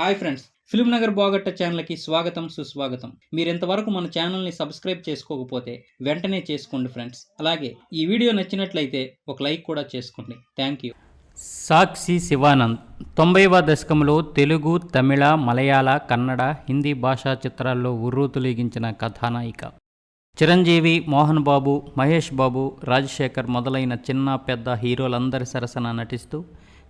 Hi friends film Nagar బాగట్ట ఛానల్కి స్వాగతం సుస్వాగతం. మీరు ఇంతవరకు మన ఛానల్ని సబ్స్క్రైబ్ చేసుకోకపోతే వెంటనే చేసుకోండి ఫ్రెండ్స్. అలాగే ఈ వీడియో నచ్చినట్లయితే ఒక లైక్ కూడా చేసుకోండి. Thank you. సాక్షి శివానంద్ తొంభైవ దశకంలో తెలుగు తమిళ మలయాళ కన్నడ హిందీ భాషా చిత్రాల్లో ఉర్రూతులీగించిన కథానాయిక. చిరంజీవి మోహన్ బాబు మహేష్ బాబు రాజశేఖర్ మొదలైన చిన్న పెద్ద హీరోలందరి సరసన నటిస్తూ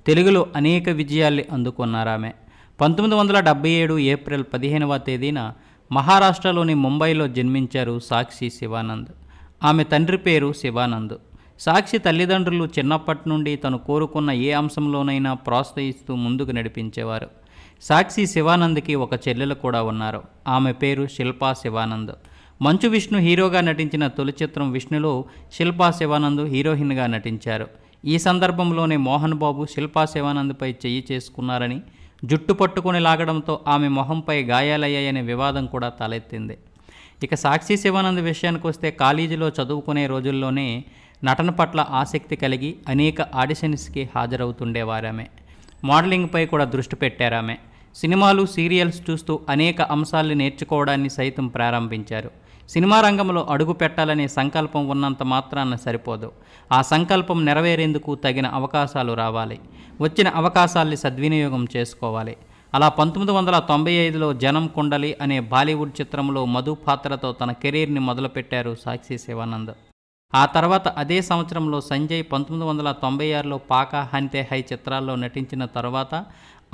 తెలుగులో అనేక విజయాల్ని అందుకున్నారామె పంతొమ్మిది వందల డెబ్బై ఏడు ఏప్రిల్ పదిహేనవ తేదీన మహారాష్ట్రలోని ముంబైలో జన్మించారు సాక్షి శివానంద్. ఆమె తండ్రి పేరు శివానంద్. సాక్షి తల్లిదండ్రులు చిన్నప్పటి నుండి తను కోరుకున్న ఏ అంశంలోనైనా ప్రోత్సహిస్తూ ముందుకు నడిపించేవారు. సాక్షి శివానంద్కి ఒక చెల్లెలు కూడా ఉన్నారు. ఆమె పేరు శిల్పా శివానంద్. మంచు విష్ణు హీరోగా నటించిన తొలి చిత్రం విష్ణులో శిల్పా శివానంద్ హీరోయిన్గా నటించారు. ఈ సందర్భంలోనే మోహన్ బాబు శిల్పా శివానంద్పై చెయ్యి చేసుకున్నారని జుట్టు పట్టుకొని లాగడంతో ఆమె మొహంపై గాయాలయ్యాయనే వివాదం కూడా తలెత్తింది. ఇక సాక్షి శివానంద్ విషయానికి వస్తే కాలేజీలో చదువుకునే రోజుల్లోనే నటన పట్ల ఆసక్తి కలిగి అనేక ఆడిషన్స్కి హాజరవుతుండేవారామె. మోడలింగ్పై కూడా దృష్టి పెట్టారామె. సినిమాలు సీరియల్స్ చూస్తూ అనేక అంశాల్ని నేర్చుకోవడాన్ని సైతం ప్రారంభించారు. సినిమా రంగంలో అడుగు పెట్టాలనే సంకల్పం ఉన్నంత మాత్రాన సరిపోదు. ఆ సంకల్పం నెరవేరేందుకు తగిన అవకాశాలు రావాలి. వచ్చిన అవకాశాల్ని సద్వినియోగం చేసుకోవాలి. అలా పంతొమ్మిది వందల తొంభై ఐదులో జనం కుండలి అనే బాలీవుడ్ చిత్రంలో మధు పాత్రతో తన కెరీర్ని మొదలుపెట్టారు సాక్షి శివానంద్. ఆ తర్వాత అదే సంవత్సరంలో సంజయ్ పంతొమ్మిది వందల తొంభై ఆరులో పాక హంతే హై చిత్రాల్లో నటించిన తర్వాత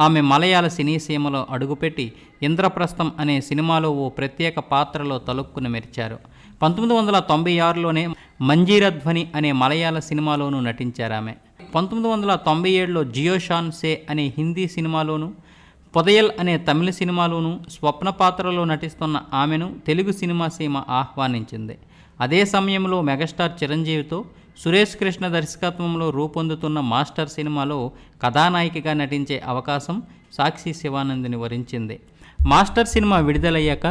ఆమె మలయాళ సినీ సీమలో అడుగుపెట్టి ఇంద్రప్రస్థం అనే సినిమాలో ఓ ప్రత్యేక పాత్రలో తలుక్కుని మెరిచారు. పంతొమ్మిది వందల తొంభై ఆరులోనే మంజీరధ్వని అనే మలయాళ సినిమాలోనూ నటించారు ఆమె పంతొమ్మిది వందల తొంభై ఏడులో జియోషాన్ సే అనే హిందీ సినిమాలోను పొదయల్ అనే తమిళ సినిమాలోనూ స్వప్న పాత్రలో నటిస్తున్న ఆమెను తెలుగు సినిమా సీమ ఆహ్వానించింది. అదే సమయంలో మెగాస్టార్ చిరంజీవితో సురేష్ కృష్ణ దర్శకత్వంలో రూపొందుతున్న మాస్టర్ సినిమాలో కథానాయికగా నటించే అవకాశం సాక్షి శివానందిని వరించింది. మాస్టర్ సినిమా విడుదలయ్యాక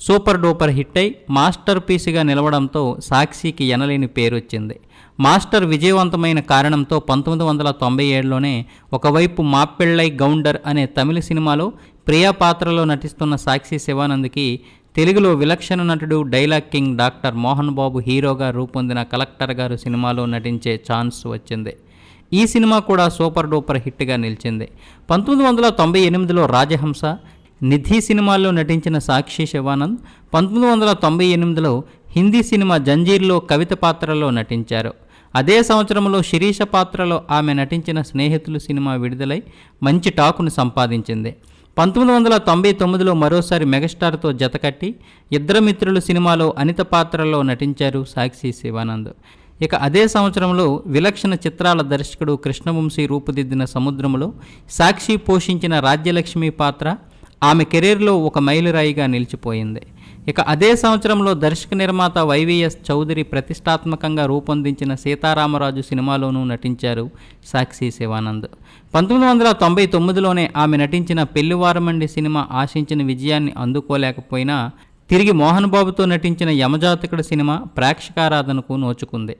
సూపర్ డూపర్ హిట్ అయి మాస్టర్ పీస్గా నిలవడంతో సాక్షికి ఎనలేని పేరు వచ్చింది మాస్టర్ విజయవంతమైన కారణంతో పంతొమ్మిది వందల తొంభై ఏడులోనే ఒకవైపు మాపెళ్ళై గౌండర్ అనే తమిళ సినిమాలో ప్రియా పాత్రలో నటిస్తున్న సాక్షి శివానంద్కి తెలుగులో విలక్షణ నటుడు dialogue king doctor Mohan Babu హీరోగా రూపొందిన కలెక్టర్ గారు సినిమాలో నటించే ఛాన్స్ వచ్చింది. ఈ సినిమా కూడా సూపర్ డూపర్ హిట్గా నిలిచింది. పంతొమ్మిది వందల తొంభై ఎనిమిదిలో రాజహంస నిధి సినిమాల్లో నటించిన సాక్షి శివానంద్ పంతొమ్మిది వందల తొంభై ఎనిమిదిలో హిందీ సినిమా జంజీర్లో కవిత పాత్రలో నటించారు. అదే సంవత్సరంలో శిరీష పాత్రలో ఆమె నటించిన స్నేహితులు సినిమా విడుదలై మంచి టాకును సంపాదించింది. పంతొమ్మిది వందల తొంభై తొమ్మిదిలో మరోసారి మెగాస్టార్తో జతకట్టి ఇద్దరు మిత్రులు సినిమాలో అనిత పాత్రలో నటించారు సాక్షి శివానంద్. ఇక అదే సంవత్సరంలో విలక్షణ చిత్రాల దర్శకుడు కృష్ణవంశీ రూపుదిద్దిన సముద్రంలో సాక్షి పోషించిన రాజ్యలక్ష్మి పాత్ర ఆమె కెరీర్లో ఒక మైలురాయిగా నిలిచిపోయింది. ఇక అదే సంవత్సరంలో దర్శక నిర్మాత వైవిఎస్ చౌదరి ప్రతిష్టాత్మకంగా రూపొందించిన సీతారామరాజు సినిమాలోనూ నటించారు సాక్షి శివానంద్. పంతొమ్మిది వందల తొంభై తొమ్మిదిలోనే ఆమె నటించిన పెళ్ళివారమండి సినిమా ఆశించిన విజయాన్ని అందుకోలేకపోయినా తిరిగి మోహన్ బాబుతో నటించిన యమజాతకుడు సినిమా ప్రేక్షకారాధనకు నోచుకుంది.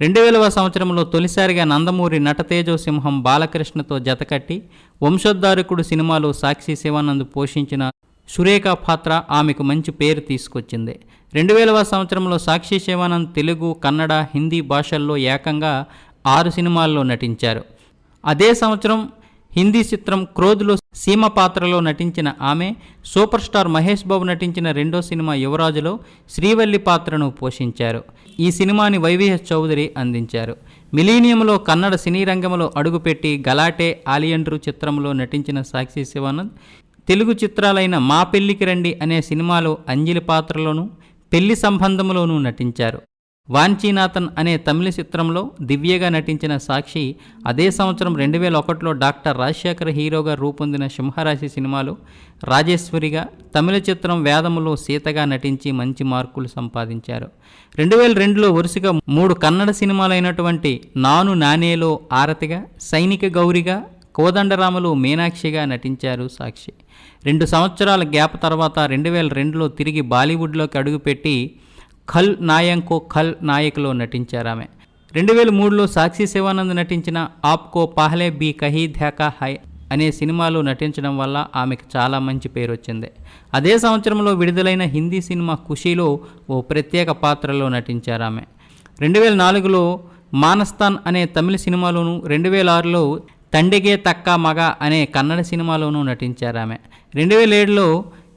రెండు వేలవ సంవత్సరంలో తొలిసారిగా నందమూరి నటతేజో సింహం బాలకృష్ణతో జతకట్టి వంశోద్ధారకుడు సినిమాలో సాక్షి శివానంద్ పోషించిన సురేఖ పాత్ర ఆమెకు మంచి పేరు తీసుకొచ్చింది. రెండు వేలవ సంవత్సరంలో సాక్షి శివానంద్ తెలుగు కన్నడ హిందీ భాషల్లో ఏకంగా ఆరు సినిమాల్లో నటించారు. అదే సంవత్సరం హిందీ చిత్రం క్రోధ్లో సీమ పాత్రలో నటించిన ఆమె సూపర్ స్టార్ మహేష్ బాబు నటించిన రెండో సినిమా యువరాజులో శ్రీవల్లి పాత్రను పోషించారు. ఈ సినిమాని వైవిఎస్ చౌదరి అందించారు. మిలీనియంలో కన్నడ సినీ రంగంలో అడుగుపెట్టి గలాటే ఆలియండ్రు చిత్రంలో నటించిన సాక్షి శివానంద్ తెలుగు చిత్రాలైన మా పెళ్ళికి రండి అనే సినిమాలో అంజలి పాత్రలోనూ పెళ్ళి సంబంధంలోనూ నటించారు. వాంచీనాథన్ అనే తమిళ చిత్రంలో దివ్యగా నటించిన సాక్షి అదే సంవత్సరం రెండు వేల ఒకటిలో డాక్టర్ రాజశేఖర్ హీరోగా రూపొందిన సింహరాశి సినిమాలో రాజేశ్వరిగా తమిళ చిత్రం వేదములో సీతగా నటించి మంచి మార్కులు సంపాదించారు. రెండు వేల రెండులో వరుసగా మూడు కన్నడ సినిమాలైనటువంటి నాను నానేలో ఆరతిగా సైనిక గౌరిగా కోదండరాములు మీనాక్షిగా నటించారు సాక్షి. రెండు సంవత్సరాల గ్యాప్ తర్వాత రెండు వేల రెండులో తిరిగి బాలీవుడ్లోకి అడుగుపెట్టి ఖల్ నాయంకో ఖల్ నాయకులో నటించారు ఆమె. రెండు వేల మూడులో సాక్షి శివానంద్ నటించిన ఆప్కో పహలే బీ కహీ ధ్యాకా హై అనే సినిమాలో నటించడం వల్ల ఆమెకు చాలా మంచి పేరు వచ్చింది అదే సంవత్సరంలో విడుదలైన హిందీ సినిమా ఖుషీలో ఓ ప్రత్యేక పాత్రలో నటించారు ఆమె. రెండు వేల నాలుగులో మానస్తాన్ అనే తమిళ సినిమాలోను రెండు వేల ఆరులో తండ్రికే తక్క మగ అనే కన్నడ సినిమాలోనూ నటించారు ఆమె రెండు వేల ఏడులో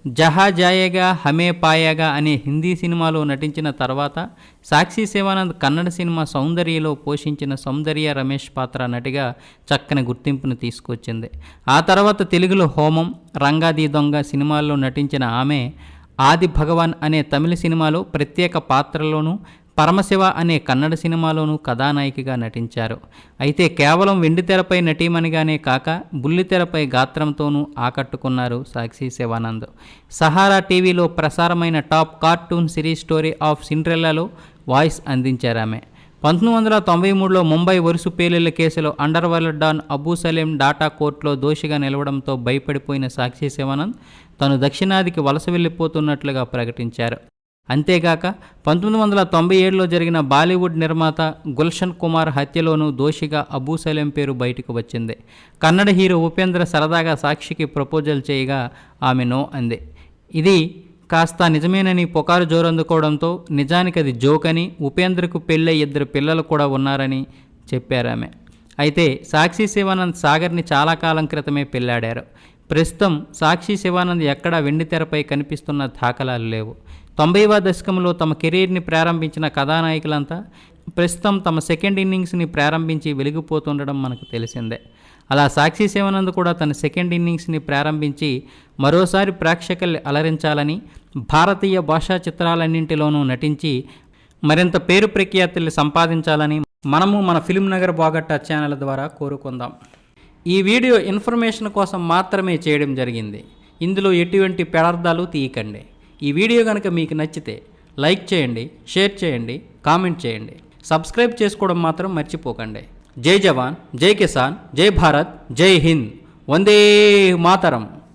జహా జాయేగా హమే పాయేగా అనే హిందీ సినిమాలో నటించిన తర్వాత సాక్షి శివానంద్ కన్నడ సినిమా సౌందర్యలో పోషించిన సౌందర్య రమేష్ పాత్ర నటిగా చక్కని గుర్తింపును తీసుకొచ్చింది. ఆ తర్వాత తెలుగులో హోమం రంగాది దొంగ సినిమాల్లో నటించిన ఆమె ఆది భగవాన్ అనే తమిళ సినిమాలో ప్రత్యేక పాత్రలోనూ పరమశివ అనే కన్నడ సినిమాలోనూ కథానాయికగా నటించారు. అయితే కేవలం వెండితెరపై నటీమణిగానే కాక బుల్లితెరపై గాత్రంతోనూ ఆకట్టుకున్నారు సాక్షి శివానంద్. సహారా టీవీలో ప్రసారమైన top cartoon series story of సిండ్రెల్లాలో voice అందించారు ఆమె. పంతొమ్మిది వందల తొంభై మూడులో ముంబై వరుస పేలుళ్ళ కేసులో underworld don Abu Salem డాటా కోర్టులో దోషిగా నిలవడంతో భయపడిపోయిన సాక్షి శివానంద్ తను దక్షిణాదికి వలస వెళ్ళిపోతున్నట్లుగా ప్రకటించారు. అంతేగాక పంతొమ్మిది వందల తొంభై ఏడులో జరిగిన బాలీవుడ్ నిర్మాత గుల్షన్ కుమార్ హత్యలోనూ దోషిగా అబూ సలీం పేరు బయటకు వచ్చింది. కన్నడ హీరో ఉపేంద్ర సరదాగా సాక్షికి ప్రపోజల్ చేయగా ఆమె నో అంది. ఇది కాస్త నిజమేనని పుకారు జోరందుకోవడంతో నిజానికి అది జోక్ అని ఉపేంద్రకు పెళ్ళే ఇద్దరు పిల్లలు కూడా ఉన్నారని చెప్పారామె. అయితే సాక్షి శివానంద్ సాగర్ని చాలా కాలం క్రితమే పెళ్ళాడారు ప్రస్తుతం సాక్షి శివానంద్ ఎక్కడా వెండితెరపై కనిపిస్తున్న దాఖలాలు లేవు. తొంభైవ దశకంలో తమ కెరీర్ని ప్రారంభించిన కథానాయకులంతా ప్రస్తుతం తమ సెకండ్ ఇన్నింగ్స్ని ప్రారంభించి వెలిగిపోతుండడం మనకు తెలిసిందే. అలా సాక్షి శివానంద్ కూడా తన సెకండ్ ఇన్నింగ్స్ని ప్రారంభించి మరోసారి ప్రేక్షకుల్ని అలరించాలని భారతీయ భాషా చిత్రాలన్నింటిలోనూ నటించి మరింత పేరు ప్రఖ్యాతుల్ని సంపాదించాలని మనము మన ఫిల్మ్ నగర్ బాగట్టా ఛానల్ ద్వారా కోరుకుందాం. ఈ వీడియో ఇన్ఫర్మేషన్ కోసం మాత్రమే చేయడం జరిగింది. ఇందులో ఎటువంటి పెడార్థాలు తీయకండి. ఈ వీడియో కనుక మీకు నచ్చితే లైక్ చేయండి షేర్ చేయండి కామెంట్ చేయండి. సబ్స్క్రైబ్ చేసుకోవడం మాత్రం మర్చిపోకండి. జై జవాన్ జై కిసాన్ జై భారత్ జై హింద్. వందే మాతరం.